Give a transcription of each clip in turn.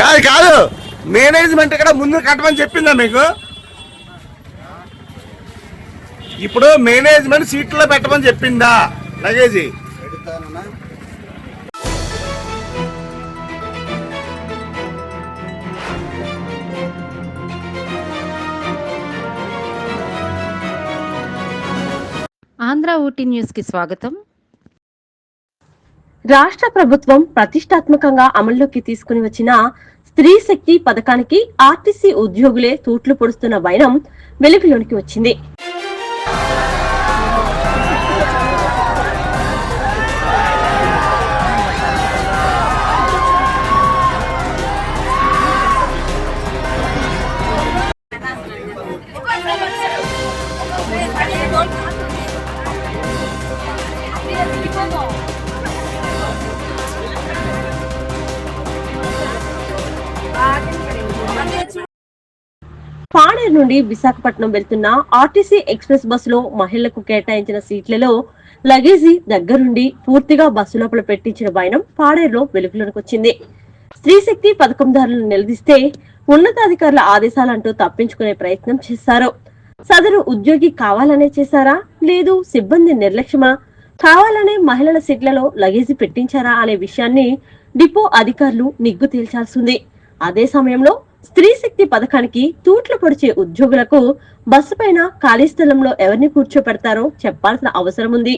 కాదు కాదు. మేనేజ్మెంట్ ఇక్కడ ముందు కట్టమని చెప్పిందా మీకు? ఇప్పుడు మేనేజ్మెంట్ సీట్లో పెట్టమని చెప్పిందా లగేజీ? ఆంధ్ర ఊటీ న్యూస్కి స్వాగతం. రాష్ట్ర ప్రభుత్వం ప్రతిష్టాత్మకంగా అమల్లోకి తీసుకుని వచ్చిన స్త్రీ శక్తి పథకానికి ఆర్టీసీ ఉద్యోగులే తూట్లు పొడుస్తున్న వైనం వెలుగులోనికి వచ్చింది. పాడేరు నుండి విశాఖపట్నం వెళ్తున్న ఆర్టీసీ ఎక్స్ప్రెస్ బస్సులో మహిళలకు కేటాయించిన సీట్లలో లగేజీ దగ్గరుండి పూర్తిగా బస్సు లోపల పెట్టించిన వైనం పాడేరులో వెలుగులోకి వచ్చింది. స్త్రీశక్తి పథకందారులను నిలదీస్తే ఉన్నతాధికారుల ఆదేశాలంటూ తప్పించుకునే ప్రయత్నం చేశారు. సదరు ఉద్యోగి కావాలనే చేశారా? లేదు సిబ్బంది నిర్లక్ష్యమా? కావాలనే మహిళల సీట్లలో లగేజీ పెట్టించారా? అనే విషయాన్ని డిపో అధికారులు నిగ్గు తేల్చాల్సింది అదే సమయంలో స్త్రీ శక్తి పథకానికి తూట్లు పొడిచే ఉద్యోగులకు బస్సు పైన ఖాళీ స్థలంలో ఎవరిని కూర్చోపెడతారో చెప్పాల్సిన అవసరం ఉంది.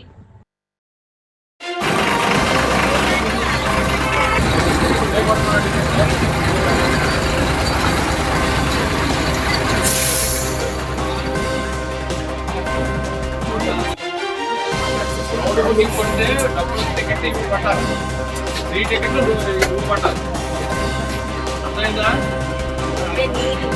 డబ్బులు టికెట్ ఇవి పట్టాలి త్రీ టికెట్లు పట్టాలి అర్థమైందా? 上にいる。